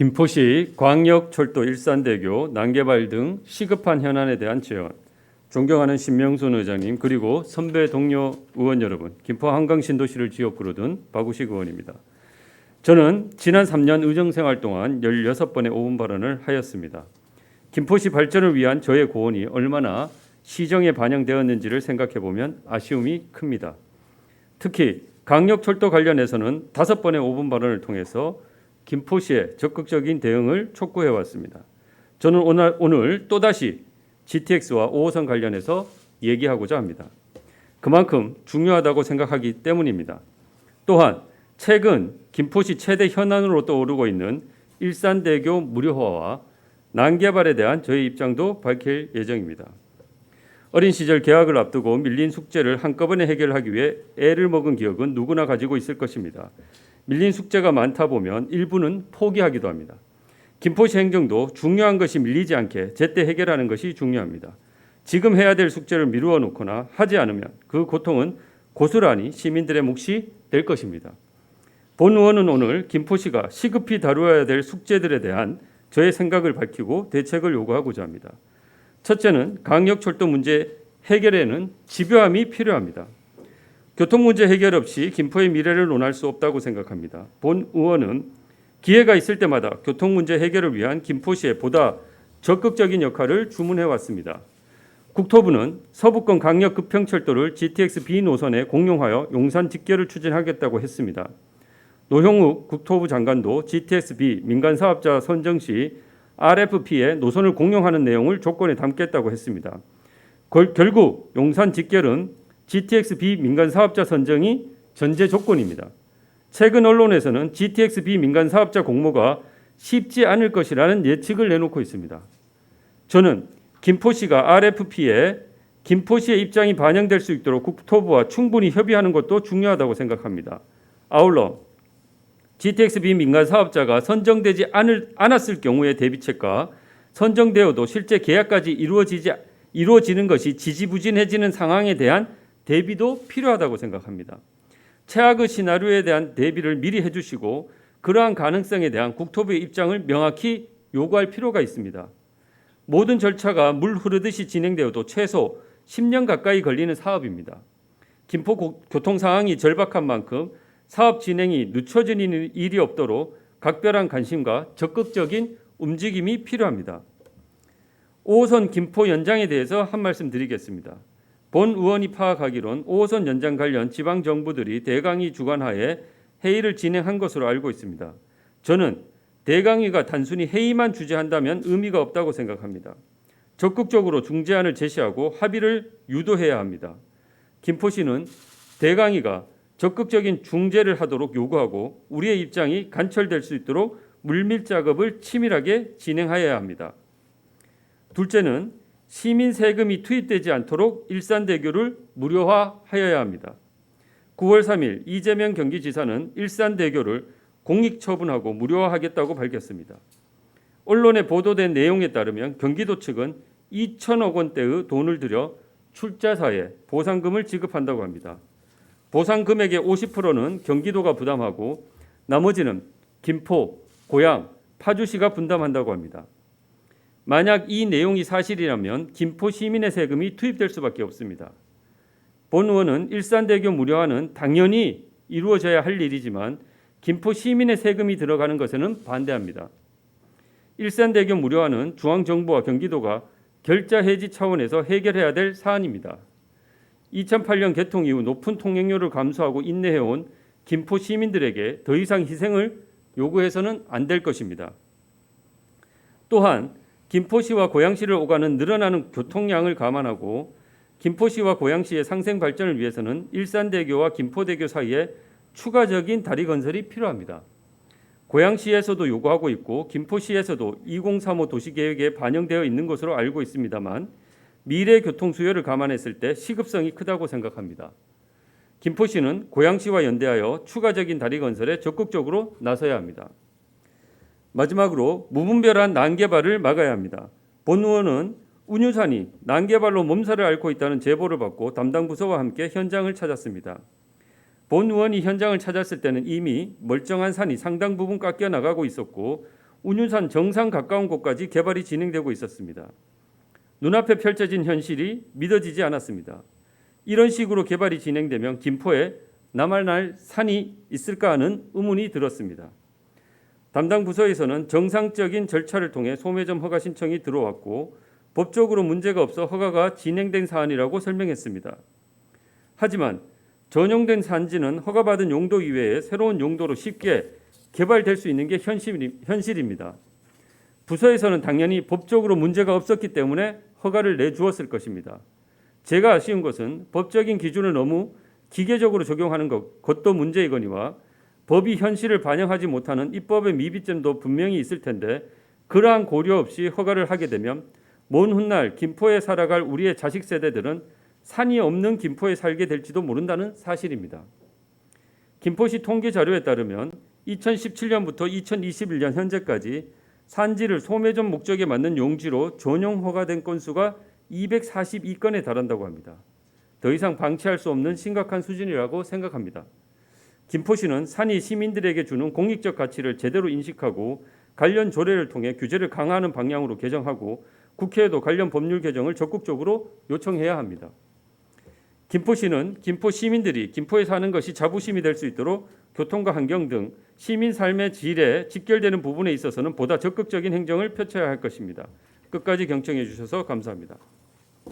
김포시 광역철도 일산대교 난개발 등 시급한 현안에 대한 제언. 존경하는 신명순 의장님 그리고 선배 동료 의원 여러분, 김포 한강 신도시를 지역구로 둔 박우식 의원입니다. 저는 지난 3년 의정생활 동안 16번의 오분 발언을 하였습니다. 김포시 발전을 위한 저의 고언이 얼마나 시정에 반영되었는지를 생각해 보면 아쉬움이 큽니다. 특히 강력철도 관련해서는 다섯 번의 5분 발언을 통해서 김포시의 적극적인 대응을 촉구해 왔습니다. 저는 오늘, 오늘 또다시 GTX와 5호선 관련해서 얘기하고자 합니다. 그만큼 중요하다고 생각하기 때문입니다. 또한 최근 김포시 최대 현안으로 떠오르고 있는 일산대교 무료화와 난개발에 대한 저의 입장도 밝힐 예정입니다. 어린 시절 개학을 앞두고 밀린 숙제를 한꺼번에 해결하기 위해 애를 먹은 기억은 누구나 가지고 있을 것입니다. 밀린 숙제가 많다 보면 일부는 포기하기도 합니다. 김포시 행정도 중요한 것이 밀리지 않게 제때 해결하는 것이 중요합니다. 지금 해야 될 숙제를 미루어 놓거나 하지 않으면 그 고통은 고스란히 시민들의 몫이 될 것입니다. 본 의원은 오늘 김포시가 시급히 다루어야 될 숙제들에 대한 저의 생각을 밝히고 대책을 요구하고자 합니다. 첫째는 강력철도 문제 해결에는 집요함이 필요합니다. 교통 문제 해결 없이 김포의 미래를 논할 수 없다고 생각합니다. 본 의원은 기회가 있을 때마다 교통 문제 해결을 위한 김포시의 보다 적극적인 역할을 주문해 왔습니다. 국토부는 서부권 강력 급행철도를 GTX B 노선에 공용하여 용산 직결을 추진하겠다고 했습니다. 노형욱 국토부 장관도 GTX B 민간 사업자 선정 시 RFP에 노선을 공용하는 내용을 조건에 담겠다고 했습니다. 결- 결국 용산 직결은 GTX B 민간 사업자 선정이 전제 조건입니다. 최근 언론에서는 GTX B 민간 사업자 공모가 쉽지 않을 것이라는 예측을 내놓고 있습니다. 저는 김포시가 RFP에 김포시의 입장이 반영될 수 있도록 국토부와 충분히 협의하는 것도 중요하다고 생각합니다. 아울러 GTX B 민간 사업자가 선정되지 않을, 않았을 경우의 대비책과 선정되어도 실제 계약까지 이루어지지 이루어지는 것이 지지부진해지는 상황에 대한 대비도 필요하다고 생각합니다. 최악의 시나리오에 대한 대비를 미리 해주시고 그러한 가능성에 대한 국토부의 입장을 명확히 요구할 필요가 있습니다. 모든 절차가 물 흐르듯이 진행되어도 최소 10년 가까이 걸리는 사업입니다. 김포 고- 교통 상황이 절박한 만큼 사업 진행이 늦춰지는 일이 없도록 각별한 관심과 적극적인 움직임이 필요합니다. 5호선 김포 연장에 대해서 한 말씀 드리겠습니다. 본 의원이 파악하기론 5호선 연장 관련 지방 정부들이 대강의 주관하에 회의를 진행한 것으로 알고 있습니다. 저는 대강의가 단순히 회의만 주재한다면 의미가 없다고 생각합니다. 적극적으로 중재안을 제시하고 합의를 유도해야 합니다. 김포시는 대강의가 적극적인 중재를 하도록 요구하고 우리의 입장이 관철될 수 있도록 물밀 작업을 치밀하게 진행하여야 합니다. 둘째는 시민 세금이 투입되지 않도록 일산대교를 무료화하여야 합니다. 9월 3일 이재명 경기지사는 일산대교를 공익 처분하고 무료화하겠다고 밝혔습니다. 언론에 보도된 내용에 따르면 경기도 측은 2천억 원대의 돈을 들여 출자사에 보상금을 지급한다고 합니다. 보상 금액의 50%는 경기도가 부담하고 나머지는 김포, 고양, 파주시가 분담한다고 합니다. 만약 이 내용이 사실이라면 김포 시민의 세금이 투입될 수밖에 없습니다. 본 의원은 일산대교 무료화는 당연히 이루어져야 할 일이지만 김포 시민의 세금이 들어가는 것에는 반대합니다. 일산대교 무료화는 중앙정부와 경기도가 결자 해지 차원에서 해결해야 될 사안입니다. 2008년 개통 이후 높은 통행료를 감수하고 인내해온 김포 시민들에게 더 이상 희생을 요구해서는 안 될 것입니다. 또한 김포시와 고양시를 오가는 늘어나는 교통량을 감안하고 김포시와 고양시의 상생 발전을 위해서는 일산대교와 김포대교 사이에 추가적인 다리 건설이 필요합니다. 고양시에서도 요구하고 있고 김포시에서도 2035 도시계획에 반영되어 있는 것으로 알고 있습니다만 미래 교통 수요를 감안했을 때 시급성이 크다고 생각합니다. 김포시는 고양시와 연대하여 추가적인 다리 건설에 적극적으로 나서야 합니다. 마지막으로 무분별한 난개발을 막아야 합니다. 본 의원은 운유산이 난개발로 몸살을 앓고 있다는 제보를 받고 담당 부서와 함께 현장을 찾았습니다. 본 의원이 현장을 찾았을 때는 이미 멀쩡한 산이 상당 부분 깎여 나가고 있었고 운윤산 정상 가까운 곳까지 개발이 진행되고 있었습니다. 눈앞에 펼쳐진 현실이 믿어지지 않았습니다. 이런 식으로 개발이 진행되면 김포에 남할 산이 있을까 하는 의문이 들었습니다. 담당 부서에서는 정상적인 절차를 통해 소매점 허가 신청이 들어왔고 법적으로 문제가 없어 허가가 진행된 사안이라고 설명했습니다. 하지만 전용된 산지는 허가받은 용도 이외에 새로운 용도로 쉽게 개발될 수 있는 게 현실, 현실입니다. 부서에서는 당연히 법적으로 문제가 없었기 때문에 허가를 내주었을 것입니다. 제가 아쉬운 것은 법적인 기준을 너무 기계적으로 적용하는 것, 것도 문제이거니와 법이 현실을 반영하지 못하는 입법의 미비점도 분명히 있을 텐데 그러한 고려 없이 허가를 하게 되면 먼 훗날 김포에 살아갈 우리의 자식 세대들은 산이 없는 김포에 살게 될지도 모른다는 사실입니다. 김포시 통계 자료에 따르면 2017년부터 2021년 현재까지 산지를 소매점 목적에 맞는 용지로 전용 허가된 건수가 242건에 달한다고 합니다. 더 이상 방치할 수 없는 심각한 수준이라고 생각합니다. 김포시는 산이 시민들에게 주는 공익적 가치를 제대로 인식하고 관련 조례를 통해 규제를 강화하는 방향으로 개정하고 국회에도 관련 법률 개정을 적극적으로 요청해야 합니다. 김포시는 김포 시민들이 김포에 사는 것이 자부심이 될 수 있도록 교통과 환경 등 시민 삶의 질에 직결되는 부분에 있어서는 보다 적극적인 행정을 펼쳐야 할 것입니다. 끝까지 경청해 주셔서 감사합니다.